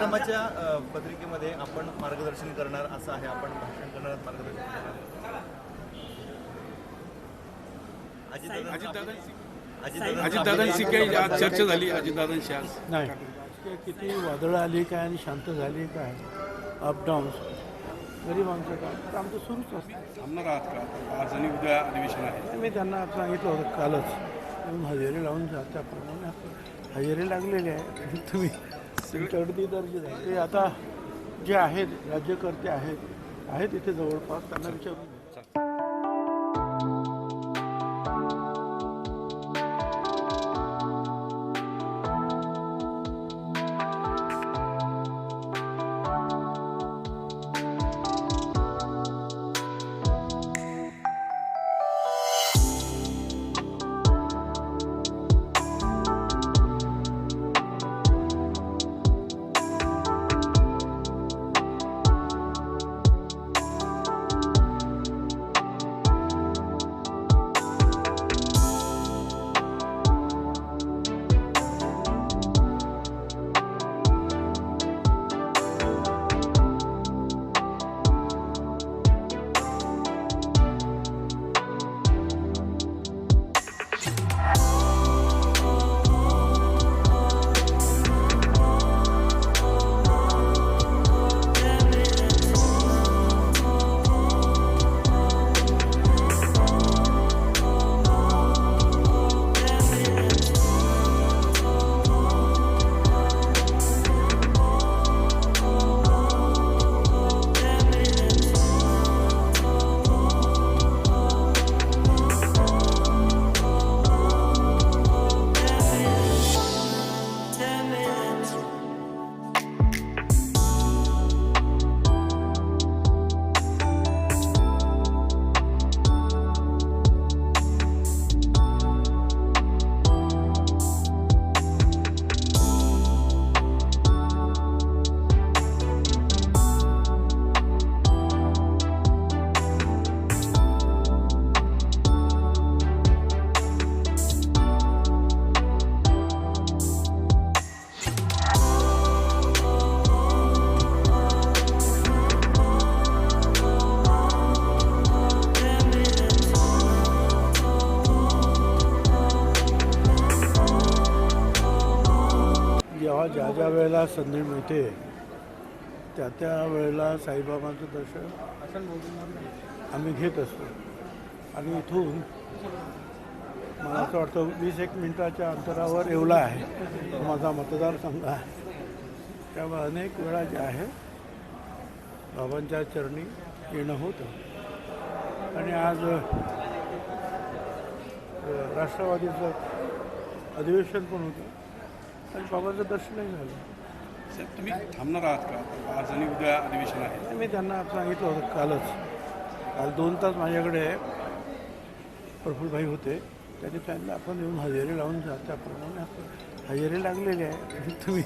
कार्यक्रमाच्या पत्रिकेमध्ये आपण मार्गदर्शन करणार असं आहे. आपण भाषण करणार मार्गदर्शन करणार अजितदादा- अजितदादांशी काही आज चर्चा झाली अजितदादांशी आज? नाही. किती वादळं आली काय आणि शांत झाली काय? अपडाऊन्स गरिबांचं काम तर आमचं सुरूच असतं. थांबणार आहात का? आता आज आणि उद्या अधिवेशन आहे. मी त्यांना सांगितलं होतं कालच. हजेरी लावून जा त्याप्रमाणे आपण हजेरी लागलेली आहे. तुम्ही तुमच्याकडे दर्जे आहे ते आता जे आहेत राज्यकर्ते आहेत आहेत इथे जवळपास त्यांना विचारून जेव्हा ज्या ज्या वेळेला संधी मिळते त्या त्या वेळेला साईबाबांचं दर्शन आम्ही घेत असतो. आणि इथून मला असं वाटतं वीस एक मिनिटाच्या अंतरावर येवला आहे. माझा मतदारसंघ आहे. त्यामुळे अनेक वेळा जे आहे बाबांच्या चरणी येणं होतं. आणि आज राष्ट्रवादीचं अधिवेशन पण होतं. आणि बाबांचं दर्शनही झालं. साहेब तुम्ही थांबणार आहात का? आज आणि उद्या अधिवेशन आहे. मी त्यांना सांगितलं होतं कालच. काल दोन तास माझ्याकडे प्रफुल्लभाई होते. त्यांनी सांगितलं आपण येऊन हजेरी लावून जा. त्याप्रमाणे आपण हजेरी लागलेली आहे. तुम्ही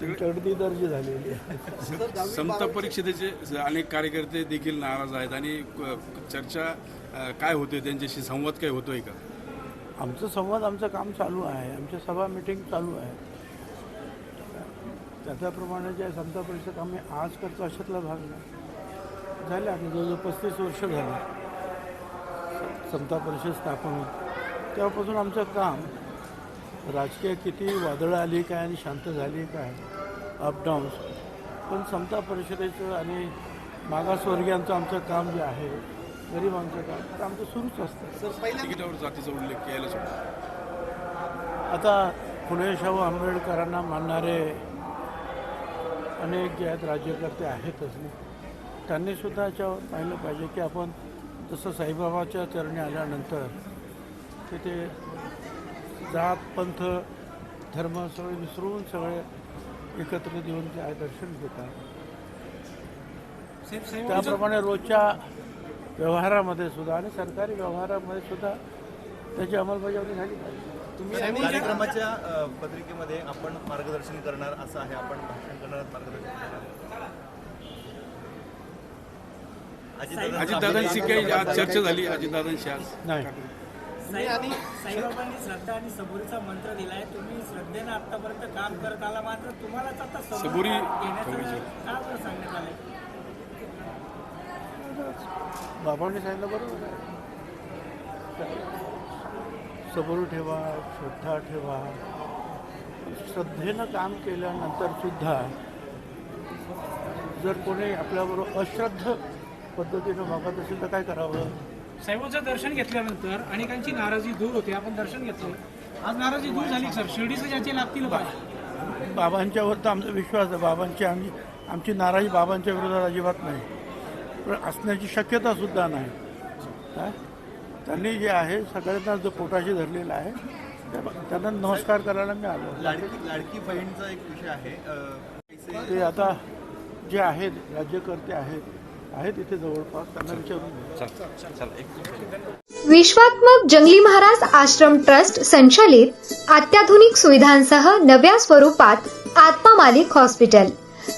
तुमच्याकडे दर्जे झालेली आहे. समता परिषदेचे अनेक कार्यकर्ते देखील नाराज आहेत आणि क- चर्चा अ, काय होते? त्यांच्याशी संवाद काय होतोय का? आमचं संवाद आमचं काम चालू आहे. आमच्या सभा मिटिंग चालू आहे. त्याच्याप्रमाणे जे समता परिषद आम्ही आज करतो अशातला भाग नाही. झाले आता जवळजवळ पस्तीस वर्ष झाले. समता परिषद स्थापन होत तेव्हापासून आमचं काम राजकीय किती वादळं आली काय आणि शांत झाली काय अपडाऊन्स पण समता परिषदेचं आणि मागासवर्गीयांचं आमचं काम जे आहे गरिबांचं काम तर आमचं सुरूच असतं. तिकिटावर जातीचा उल्लेख केला आता फुले शाहू आंबेडकरांना मानणारे अनेक जे आहेत राज्यकर्ते आहेतच ना. त्यांनी सुद्धा याच्यावर पाहिलं पाहिजे की आपण जसं साईबाबाच्या चरणी आल्यानंतर तिथे जात पंथ धर्म सगळे विसरून सगळे एकत्र येऊन ते दर्शन घेतात. त्याप्रमाणे रोजच्या व्यवहारामध्ये सुद्धा आणि सरकारी व्यवहारामध्ये सुद्धा त्याची अंमलबजावणी झाली पाहिजे. कार्यक्रमाच्या पत्रिकेमध्ये आपण मार्गदर्शन करणार असं आहे. आपण भाषण करणार मार्गदर्शन करणार. अजितदादा- अजितदादांशी काही आज चर्चा झाली अजितदादांशी आज. नाही. साई साईबाबांनी श्रद्धा आणि सबुरीचा मंत्र दिलाय. तुम्ही श्रद्धेनं आतापर्यंत काम करत आला मात्र तुम्हालाच आता सबुरी घेण्याचं सांगण्यात आलंय? बाबांनी सांगितलं बरोबर सबूर ठेवा श्रद्धा ठेवा. श्रद्धेनं काम केल्यानंतर सुद्धा जर कोणी आपल्याबरोबर अश्रद्ध पद्धतीनं वागत असेल तर काय करावं? साहेबांचं दर्शन घेतल्यानंतर अनेकांची नाराजी दूर होते. आपण दर्शन घेतलं. आज नाराजी दूर झाली सर. शिर्डीचं ज्याचे लागतील पाय बाबांच्यावर तर आमचा विश्वास आहे. बाबांची आमची आमची नाराजी बाबांच्या विरोधात अजिबात नाही. पण असण्याची शक्यता सुद्धा नाही. काय? त्यांनी जे आहे सगळ्यांना जो पोटाशी धरलेला आहे त्या- त्यांना नमस्कार करायला मी आलो. लाडकी लाडकी बहीणचा एक विषय आहे. ते आता जे आहेत राज्यकर्ते आहेत आहेत इथे जवळपास त्यांना विचारून. विश्वात्मक जंगली महाराज आश्रम ट्रस्ट संचालित अत्याधुनिक सुविधांसह नव्या स्वरूपात आत्मा मालिक हॉस्पिटल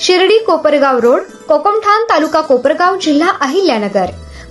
शिर्डी कोपरगाव रोड कोकमठाण तालुका कोपरगाव जिल्हा अहिल्यानगर.